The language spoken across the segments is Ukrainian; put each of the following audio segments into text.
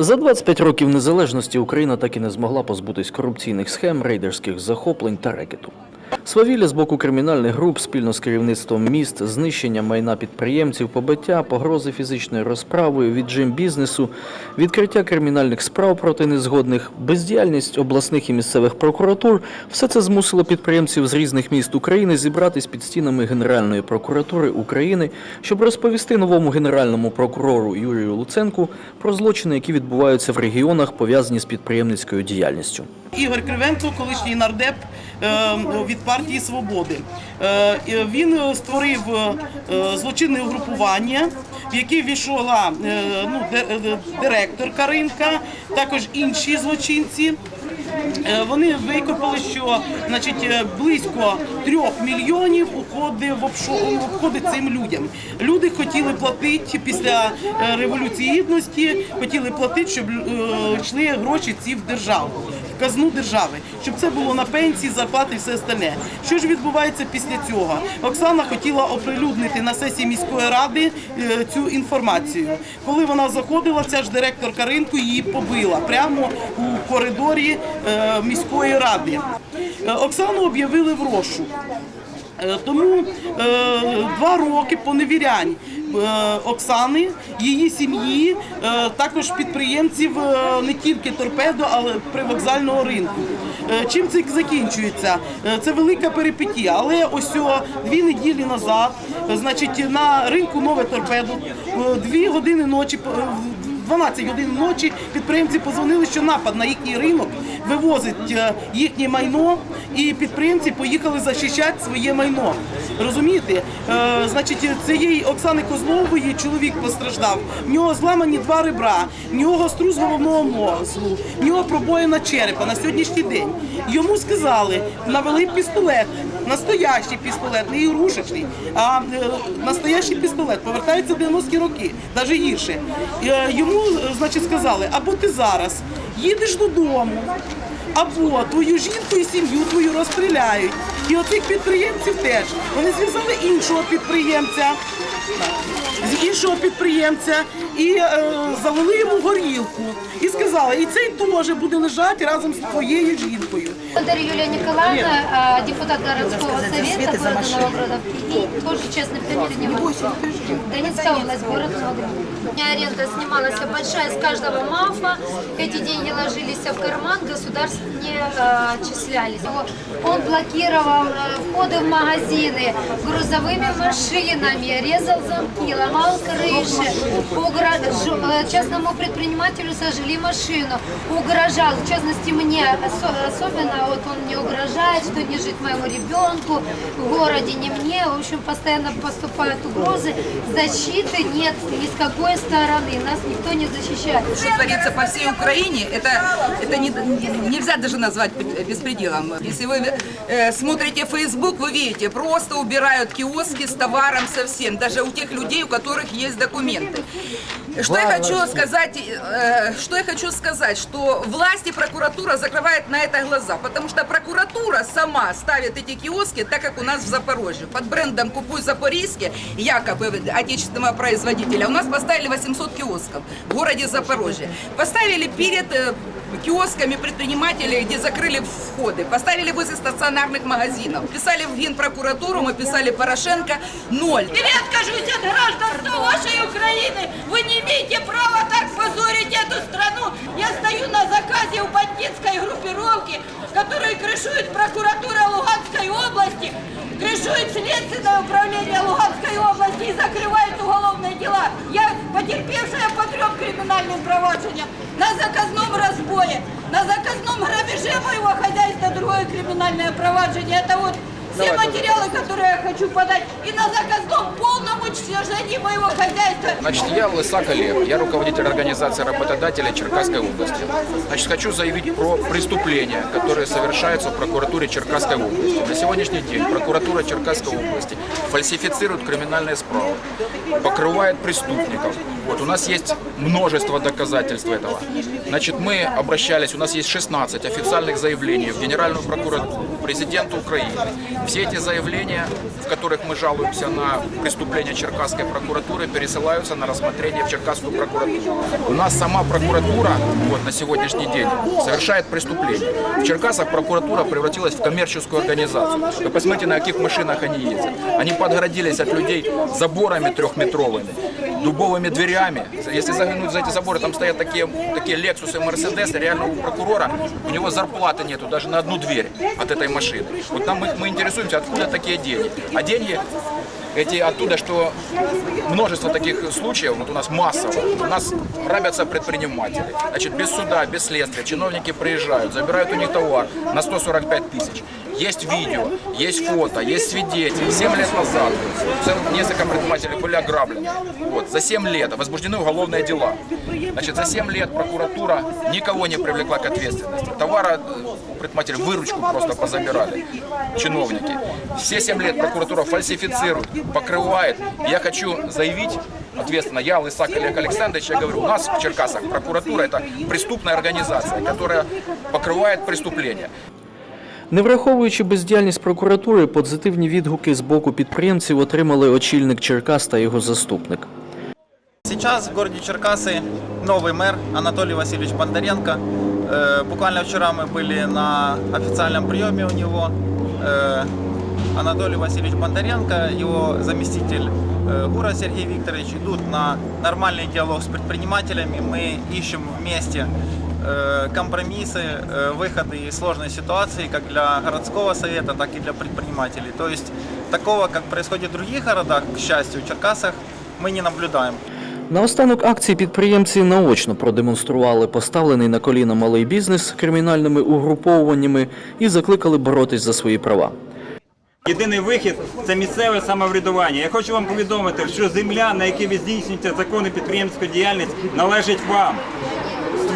За 25 років незалежності Україна так і не змогла позбутись корупційних схем, рейдерських захоплень та рекету. Свавілля з боку кримінальних груп спільно з керівництвом міст, знищення майна підприємців, побиття, погрози фізичною розправою, віджим бізнесу, відкриття кримінальних справ проти незгодних, бездіяльність обласних і місцевих прокуратур – все це змусило підприємців з різних міст України зібратись під стінами Генеральної прокуратури України, щоб розповісти новому генеральному прокурору Юрію Луценку про злочини, які відбуваються в регіонах, пов'язані з підприємницькою діяльністю. Ігор Кривенко, колишній нардеп е, від партії Свободи. Е, Він е, створив е, злочинне угрупування, в яке війшла ну, директорка ринка, також інші злочинці. Вони викопали, що значить, близько трьох мільйонів уходить в обшо- цим людям. Люди хотіли платити після революції гідності, хотіли платити, щоб йшли гроші ці в державу, казну держави, щоб це було на пенсії, зарплати і все остальне. Що ж відбувається після цього? Оксана хотіла оприлюднити на сесії міської ради е, цю інформацію. Коли вона заходила, ця ж директорка ринку її побила прямо у коридорі е, міської ради. Е, Оксану об'явили в розшук. Е, Тому е, два роки поневірянь е, Оксани, її сім'ї, також підприємців не тільки торпедо, але привокзального ринку. Чим це закінчується? Це велика перипетія, але ось дві неділі назад, значить, на ринку нове торпедо, дві години ночі. Е, в 12 годин ночі підприємці позвонили, що напад на їхній ринок вивозить е, їхнє майно, і підприємці поїхали захищати своє майно. Розумієте? Е, значить, цієї Оксани Козлової чоловік постраждав. В нього зламані два ребра, в нього струс головного мозку, в нього пробоїна черепа на сьогоднішній день. Йому сказали, навели пістолет, настоящий пістолет, не ігрушечний, а е, настоящий пістолет. Повертаються 90-ті роки, навіть гірше. Йому, е, значить, сказали, або ти зараз їдеш додому, або твою жінку і сім'ю твою розстріляють. І оцих підприємців теж. Вони зв'язали іншого підприємця, з іншого підприємця і е, завели йому горілку. І сказали, і цей теж буде лежати разом з твоєю жінкою. Благодарю Юлия Николаевна, а, депутат городского совета города Новоградовки и тоже честный пример него. Донецкая область, город Новоград. У меня аренда снималась большая с каждого МАФа. Эти деньги ложились в карман, государство не а, отчислялись. Он блокировал а, входы в магазины грузовыми машинами, резал замки, ломал крыши, жу- э, частному предпринимателю сожгли машину, угрожал, в частности мне осо- особенно, вот он мне угрожает, что не жить моему ребенку в городе, не мне, в общем, постоянно поступают угрозы, защиты нет ни с какой стороны, нас никто не защищает. что творится по всей Украине, это, это не- нельзя даже назвать беспределом. Если вы э, смотрите Facebook, вы видите, просто убирают киоски с товаром совсем, даже у тех людей, у которых есть документы. Что я хочу сказать, э, что я хочу сказать, что власть и прокуратура закрывают на это глаза, потому что прокуратура сама ставит эти киоски, так как у нас в Запорожье, под брендом «Купуй Запорожье», якобы отечественного производителя, у нас поставили 800 киосков в городе Запорожье. Поставили перед э, киосками предпринимателей, где закрыли входы. Поставили возле стационарных магазинов. Писали в Генпрокуратуру, мы писали Порошенко, ноль. И я откажусь от гражданства вашей Украины. Вы не имеете права так позорить эту страну. Я стою на заказе у бандитской Проваджение. Это вот все материалы, которые я хочу подать, и на заказном полном уничтожении моего хозяйства. Значит, я Лысак Олег, я руководитель организации работодателей Черкасской области. Значит, хочу заявить про преступления, которые совершаются в прокуратуре Черкасской области. На сегодняшний день прокуратура Черкасской области фальсифицирует криминальные справы, покрывает преступников, Вот, у нас есть множество доказательств этого. Значит, мы обращались, у нас есть 16 официальных заявлений в Генеральную прокуратуру, президенту Украины. Все эти заявления, в которых мы жалуемся на преступления Черкасской прокуратуры, пересылаются на рассмотрение в Черкасскую прокуратуру. У нас сама прокуратура вот, на сегодняшний день совершает преступление. В Черкасах прокуратура превратилась в коммерческую организацию. Вы посмотрите, на каких машинах они ездят. Они подгородились от людей заборами трехметровыми, дубовыми дверями. Если заглянуть за эти заборы, там стоят такие, такие Лексусы, Мерседесы. Реально у прокурора, у него зарплаты нету даже на одну дверь от этой машины. Вот там мы, мы интересуемся, откуда такие деньги. А деньги эти оттуда, что множество таких случаев, вот у нас массово, у нас грабятся предприниматели. Значит, без суда, без следствия, чиновники приезжают, забирают у них товар на 145 тысяч. Есть видео, есть фото, есть свидетели. 7 лет назад несколько предпринимателей были ограблены. Вот, за 7 лет возбуждены уголовные дела. Значит, за 7 лет прокуратура никого не привлекла к ответственности. Товара э, у предпринимателей выручку просто позабирали чиновники. Все 7 лет прокуратура фальсифицирует, покрывает. Я хочу заявить ответственно, я, Лысак Олег Александрович, я говорю, у нас в Черкасах прокуратура это преступная организация, которая покрывает преступления. Не враховуючи бездіяльність прокуратури, позитивні відгуки з боку підприємців отримали очільник Черкас та його заступник. Сейчас в городе Черкасы новый мэр Анатолий Васильевич Бондаренко. Э, Буквально вчера мы были на официальном приеме у него. Э, Анатолий Васильевич Бондаренко, его заместитель э, Гура Сергей Викторович идут на нормальный диалог с предпринимателями. Мы ищем вместе э, компромиссы, э, выходы из сложной ситуации как для городского совета, так и для предпринимателей. То есть такого, как происходит в других городах, к счастью, в Черкасах мы не наблюдаем. Наостанок акції підприємці наочно продемонстрували поставлений на коліна малий бізнес з кримінальними угруповуваннями і закликали боротись за свої права. Єдиний вихід це місцеве самоврядування. Я хочу вам повідомити, що земля, на якій ви здійснюєте закони підприємську діяльність, належить вам.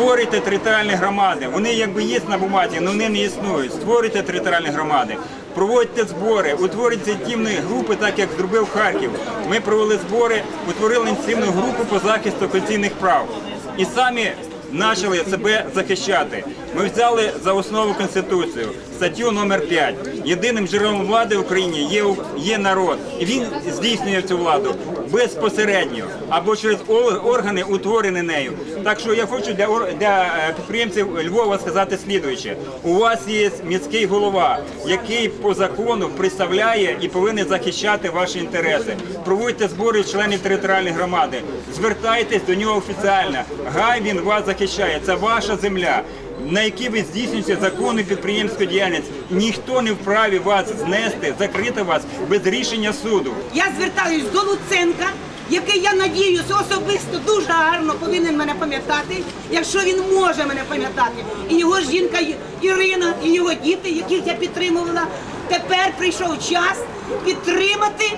Створюйте територіальні громади. Вони якби є на бумазі, але вони не існують. Створюйте територіальні громади. Проводьте збори, утворюйте ініціативні групи, так як зробив Харків. Ми провели збори, утворили ініціативну групу по захисту конституційних прав. І самі почали себе захищати. Ми взяли за основу Конституцію, статтю номер 5. Єдиним джерелом влади в Україні є, є народ. І він здійснює цю владу безпосередньо або через органи, утворені нею. Так що я хочу для, для е, підприємців Львова сказати слідуюче. У вас є міський голова, який по закону представляє і повинен захищати ваші інтереси. Проводьте збори членів територіальної громади. Звертайтесь до нього офіціально. Гай він вас захищає. Це ваша земля. На якій ви здійснюєте законну підприємську діяльність, ніхто не вправі вас знести, закрити вас без рішення суду. Я звертаюсь до Луценка, який я надіюся особисто дуже гарно повинен мене пам'ятати, якщо він може мене пам'ятати. І його жінка Ірина, і його діти, яких я підтримувала. Тепер прийшов час підтримати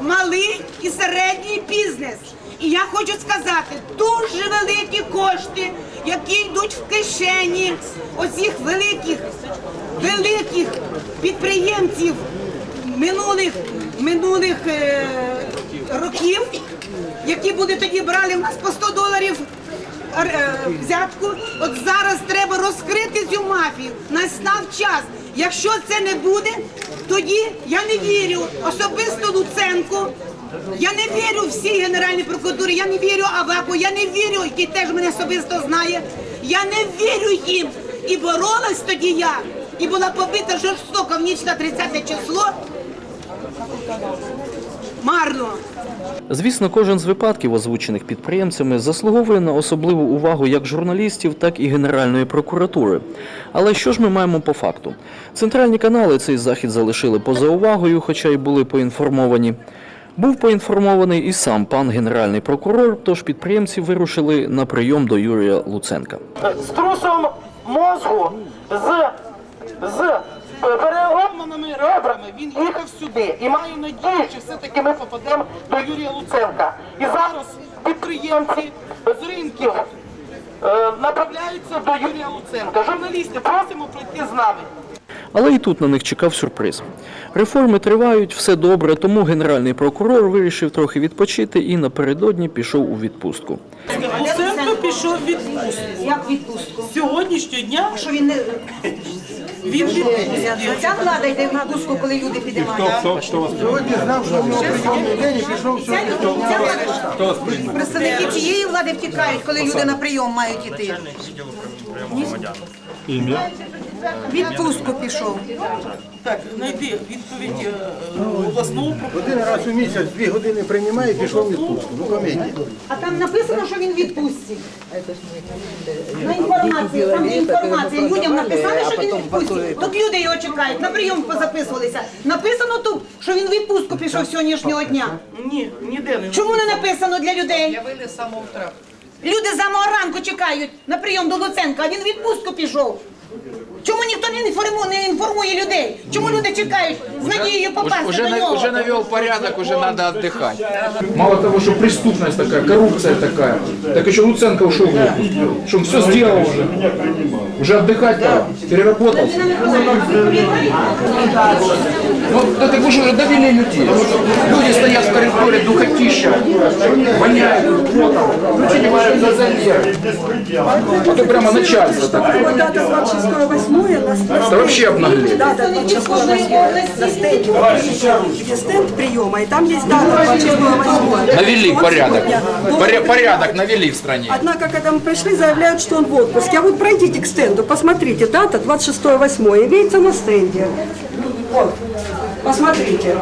малий і середній бізнес. І я хочу сказати, дуже великі кошти, які йдуть в кишені оцих великих, великих підприємців минулих минулих е, років, які були тоді брали в нас по 100 доларів е, взятку. От зараз треба розкрити цю мафію. Настав час. Якщо це не буде, тоді я не вірю особисто Луценку. Я не вірю всій Генеральній прокуратурі, я не вірю Аваку, я не вірю, який теж мене особисто знає. Я не вірю їм. І боролась тоді я. І була побита жорстоко в ніч на 30 число. Марно. Звісно, кожен з випадків, озвучених підприємцями, заслуговує на особливу увагу як журналістів, так і Генеральної прокуратури. Але що ж ми маємо по факту? Центральні канали цей захід залишили поза увагою, хоча й були поінформовані. Був поінформований і сам пан генеральний прокурор, тож підприємці вирушили на прийом до Юрія Луценка. з трусом мозгу, з, з переломаними ребрами він їхав сюди і маю надію, що все-таки ми попадемо до Юрія Луценка. І зараз підприємці з ринків е, направляються до Юрія Луценка. Журналісти, просимо пройти з нами. Але і тут на них чекав сюрприз. Реформи тривають, все добре, тому генеральний прокурор вирішив трохи відпочити і напередодні пішов у відпустку. Луценко пішов в відпустку. Як відпустку? З Сьогоднішнього дня Що він не він відпустив. ця влада йде в відпустку, коли люди підіймають. Хто, хто вас Представники цієї влади втікають, коли люди на прийом мають іти. ім'я? Відпустку пішов. Так, знайди відповідь е, обласного прокурора. Один раз у місяць, дві години приймає пішов відпустку. Ну, комедія. А там написано, що він відпустці. На інформації, там є інформація. Людям написали, що він відпустці. Тут люди його чекають, на прийом позаписувалися. Написано тут, що він в відпустку пішов сьогоднішнього дня. Ні, ніде не Чому не написано для людей? Люди з самого ранку чекають на прийом до Луценка, а він відпустку пішов. Чому ніхто не інформує, не інформує людей? Чому люди чекають з надією попасти Уже, до на- нього? уже навел порядок, уже надо отдыхать. Мало того, что преступность такая, коррупция такая, так еще Луценко ушел в отпуск. Что он все сделал уже. Уже отдыхать пора. Переработал. Ну, да так уже довели людей. Люди стоят в коридоре, духотища, воняют потом. Включите ваши газонеры. А то прямо начальство такое. Дата 26.08 на стенде. Да вообще обнаглели. Дата 26.08 на стенде. Где стенд приема, и там есть дата 26.08. Навели Он порядок. Порядок навели в стране. Однако, когда мы пришли, заявляют, что он в отпуске. А вот пройдите к стенду, посмотрите, дата 26.08 имеется на стенде. Вот, посмотрите.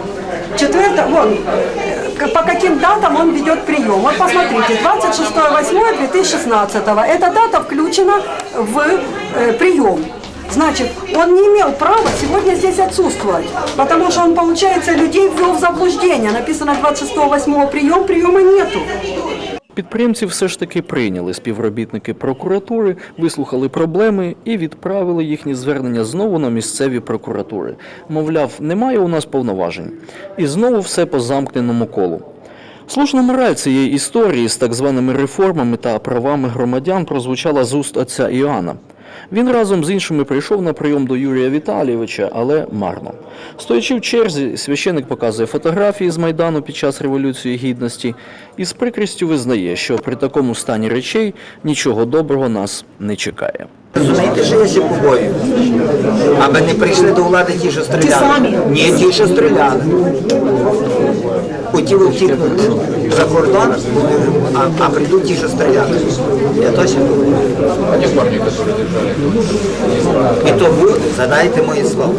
Четвертое, вон, по каким датам он ведет прием. Вот посмотрите, 26.08.2016. Эта дата включена в э, прием. Значит, он не имел права сегодня здесь отсутствовать, потому что он, получается, людей ввел в заблуждение. Написано 26.08 прием, приема нету. Підприємці все ж таки прийняли співробітники прокуратури, вислухали проблеми і відправили їхні звернення знову на місцеві прокуратури. Мовляв, немає у нас повноважень. І знову все по замкненому колу. Слушна мораль цієї історії з так званими реформами та правами громадян прозвучала з уст отця Іоанна. Він разом з іншими прийшов на прийом до Юрія Віталійовича, але марно. Стоячи в черзі, священик показує фотографії з Майдану під час Революції Гідності і з прикрістю визнає, що при такому стані речей нічого доброго нас не чекає. Розумієте, що я ще побою? Аби не прийшли до влади ті, що стріляли. Ні, ті, що стріляли. Хотіли втікнути за кордон, а, а прийдуть ті, що стріляли. Я точно говорю. І то буде, задайте мої слова.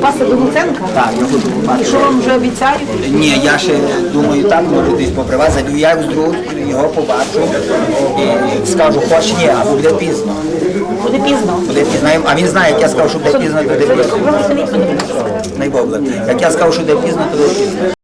Паса до Луценка? Так, я буду І що вам вже обіцяють? Ні, я ще думаю, так може десь попривезти. Я як вдруг його побачу і скажу, хоч ні, а буде пізно. Буде пізно. Буде пізно. А він знає, як я сказав, що буде пізно, то буде пізно. Найбобле. Як я сказав, що буде пізно, то буде пізно.